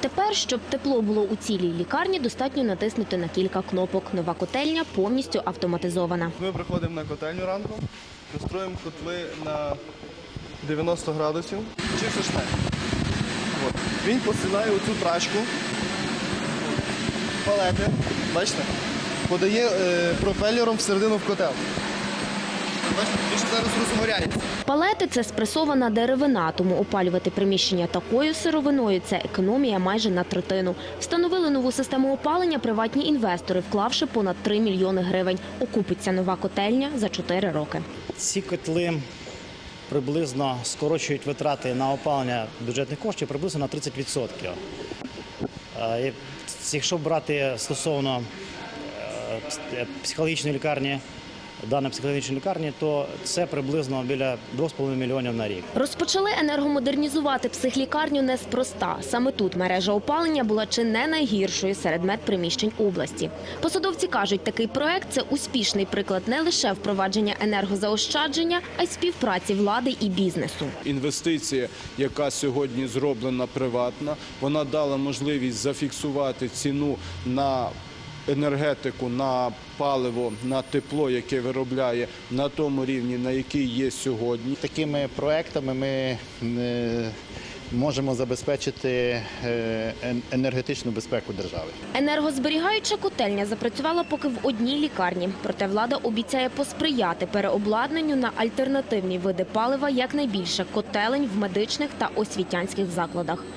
Тепер, щоб тепло було у цілій лікарні, достатньо натиснути на кілька кнопок. Нова котельня повністю автоматизована. Ми приходимо на котельню ранку, настроїмо котли на 90 градусів. Шмель. От. Він посилає оцю трачку, палети, бачите, подає е, пропелером всередину в котел. Бачите, зараз розгоряється. Палети це спресована деревина, тому опалювати приміщення такою сировиною це економія майже на третину. Встановили нову систему опалення приватні інвестори, вклавши понад 3 мільйони гривень. Окупиться нова котельня за 4 роки. Ці котли приблизно скорочують витрати на опалення бюджетних коштів приблизно на 30%. Е, Якщо брати стосовно е, психологічної лікарні, даної психологічної лікарні, то це приблизно біля 2,5 мільйонів на рік. Розпочали енергомодернізувати психлікарню неспроста. Саме тут мережа опалення була чи не найгіршою серед медприміщень області. Посадовці кажуть, такий проект це успішний приклад не лише впровадження енергозаощадження, а й співпраці влади і бізнесу. Інвестиція, яка сьогодні зроблена приватна, вона дала можливість зафіксувати ціну на енергетику, на паливо, на тепло, яке виробляє на тому рівні, на який є сьогодні. Такими проектами ми е, можемо забезпечити е, енергетичну безпеку держави. Енергозберігаюча котельня запрацювала поки в одній лікарні. Проте влада обіцяє посприяти переобладнанню на альтернативні види палива якнайбільше котелень в медичних та освітянських закладах.